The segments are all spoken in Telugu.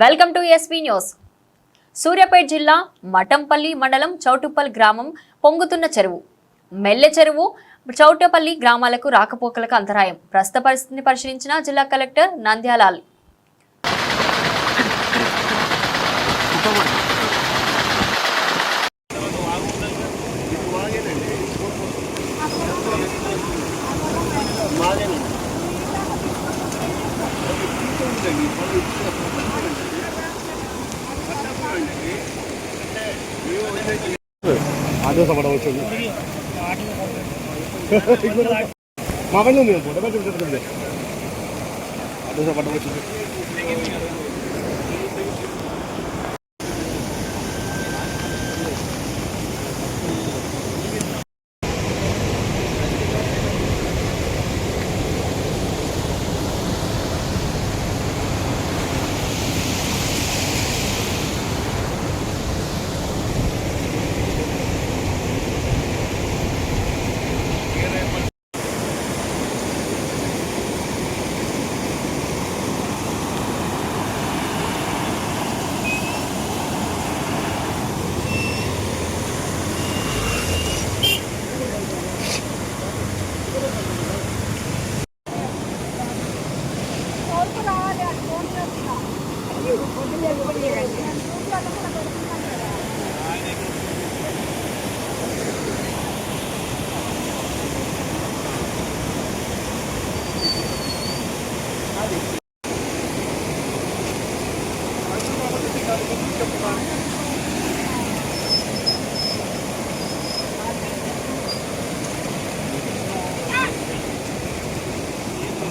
Welcome to SV news. Suryapet జిల్లా మఠంపల్లి మండలం చౌటుప్పల్ గ్రామం పొంగుతున్న చెరువు. మెల్లె చెరువు చౌటపల్లి గ్రామాలకు రాకపోకలకు అంతరాయం. ప్రస్తుత పరిస్థితిని పరిశీలించిన జిల్లా కలెక్టర్ నంద్యాలాల్. മകനൊന്നും പോട്ടെ മറ്റേ അത് ദിവസം അവിടെ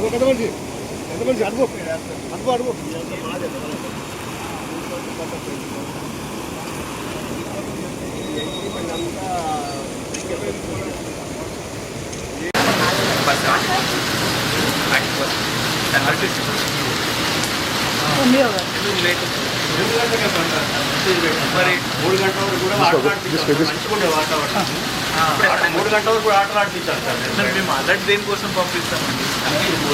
పెద్ద మనిషి పెద్ద మనిషి అడుగు అడుగు. అడుగు మరి మూడు గంటల వరకు కూడా ఆటలు ఆడిపించాలి సార్. మంచిగా ఉండే వాతావరణం. మూడు గంటల వరకు కూడా ఆటలు ఆడిపించాలి సార్. సార్ మేము అలర్ట్ దేనికోసం పంపిస్తామండి?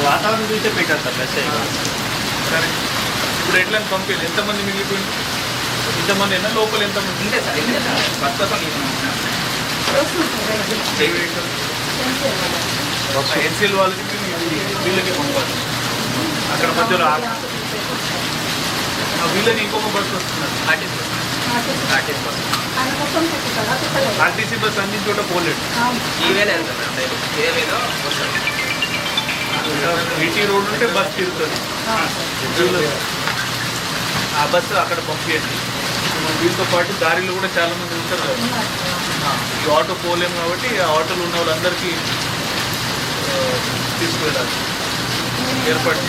వాతావరణం చూసే పెట్టారు సార్ మెస్ సరే. ఇప్పుడు ఎట్లా పంపించాలి ఎంతమంది మిగిలిపోయింది ఇంతమంది అయినా లోపల ఎంతమంది? ఇంతే సార్ ఎన్సీఎల్ వాళ్ళకి వీళ్ళకి పంపాలి. అక్కడ మధ్యలో వీళ్ళని ఇంకొక బస్సు వస్తున్నారు ఆర్టీసీ బస్ అన్ని చోట పోలేడు ఈవేళ వెళ్తాం ఇదే మీద వస్తాం ఈటీ రోడ్ ఉంటే బస్ తిరుగుతుంది. ఆ బస్సు అక్కడ పంపించండి వీళ్ళతో పాటు దారిలో కూడా చాలా మంది ఉంటారు కదా. ఈ ఆటో పోలేము కాబట్టి ఆ ఆటోలో ఉన్న వాళ్ళందరికీ తీసుకువెళ్ళాలి. ఏర్పాటు